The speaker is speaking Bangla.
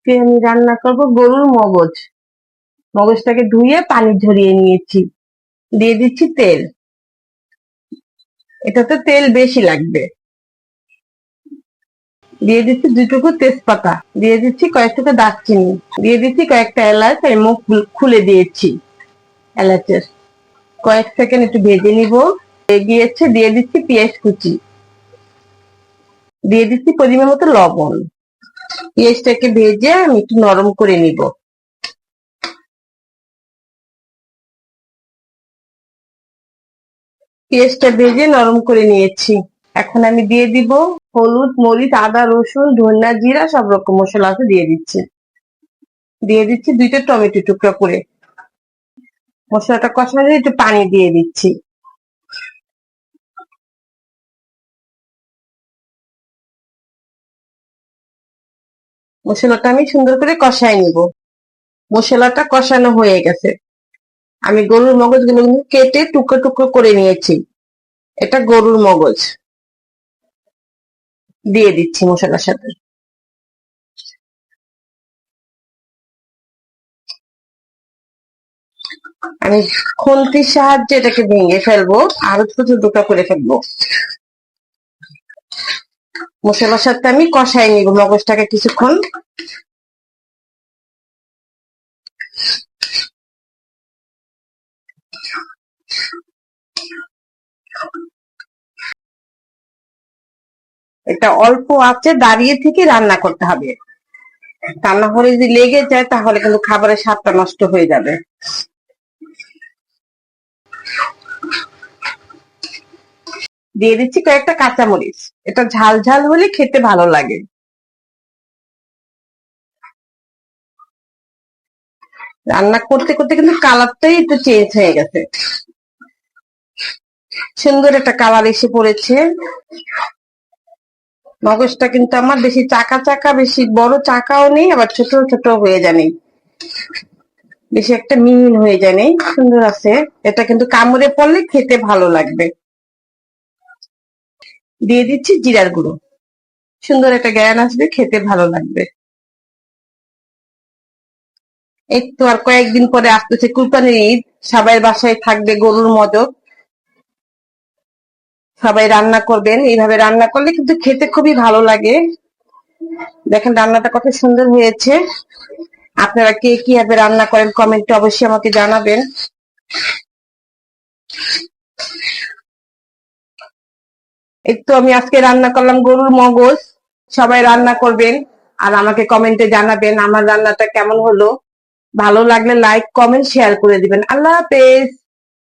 আজকে আমি রান্না করব গরুর মগজ। মগজটাকে ধুয়ে পানি ঝরিয়ে নিয়েছি। দিয়ে দিচ্ছি তেল। এটাতে তেল বেশি লাগবে। দিয়ে দিচ্ছি দুটুকু তেজপাতা। দিয়ে দিচ্ছি কয়েকটুকু দারচিনি। দিয়ে দিচ্ছি কয়েকটা এলাচ আমি মুখ খুল- দিয়েছি এলাচের। কয়েক সেকেন্ড একটু ভেজে নিব। গিয়েছে দিয়ে দিচ্ছি পেঁয়াজ কুচি। দিয়ে দিচ্ছি পরিমাণ মতো লবণ। পেঁয়াজটাকে ভেজে আমি একটু নরম করে নিব। পেঁয়াজটা ভেজে নরম করে নিয়েছি। এখন আমি দিয়ে দিব হলুদ, মরিচ, আদা, রসুন, ধনিয়া জিরা, সব রকম মশলা দিয়ে দিচ্ছি। দিয়ে দিচ্ছি দুইটা টমেটো টুকরা করে। মশলাটা কষানো একটু পানি দিয়ে দিচ্ছি। মশলাটা আমি সুন্দর করে কষাই নিব। মশলাটা কষানো হয়ে গেছে। আমি গরুর মগজগুলো কেটে টুকরো টুকরো করে নিয়েছি। এটা গরুর মগজ। দিয়ে দিচ্ছি মশলার সাথে। আমি খুন্তির সাহায্যে এটাকে ভেঙে ফেলব আরও ছোট টুকরা করে ফেলব। মশলার সাথে আমি কষাই নিব মগজটাকে কিছুক্ষণ। এটা অল্প আছে, দাঁড়িয়ে থেকে রান্না করতে হবে। রান্না করে যদি লেগে যায় তাহলে কিন্তু খাবারের স্বাদটা নষ্ট হয়ে যাবে। দিয়ে দিচ্ছি কয়েকটা কাঁচামরিচ। এটা ঝাল ঝাল হলে খেতে ভালো লাগে। রান্না করতে করতে কিন্তু কালারটাই একটু চেঞ্জ হয়ে গেছে। সুন্দর একটা কালার এসে পড়েছে। মগজটা কিন্তু আমার বেশি চাকা চাকা, বেশি বড় চাকাও নেই, আবার ছোট ছোট হয়ে জানি। বেশি একটা মিহিন হয়ে জানি, সুন্দর আছে। এটা কিন্তু কামড়ে পড়লে খেতে ভালো লাগবে। দিয়ে দিচ্ছি জিরার গুঁড়ো। সুন্দর একটা জ্ঞান আসবে, খেতে ভালো লাগবে। এই তো আর কয়েকদিন পরে আসতেছে কুরবানির ঈদ সবাই বাসায় থাকবে, গরুর মজক সবাই রান্না করবেন, এইভাবে রান্না করলে কিন্তু খেতে খুবই ভালো লাগে। দেখেন রান্নাটা কত সুন্দর হয়েছে। আপনারা কে কীভাবে রান্না করেন কমেন্টে অবশ্যই আমাকে জানাবেন। তো আমি আজকে রান্না করলাম গরুর মগজ। সবাই রান্না করবেন আর আমাকে কমেন্টে জানাবেন আমার রান্নাটা কেমন হলো। ভালো লাগলে লাইক কমেন্ট শেয়ার করে দিবেন। আল্লাহ হাফেজ।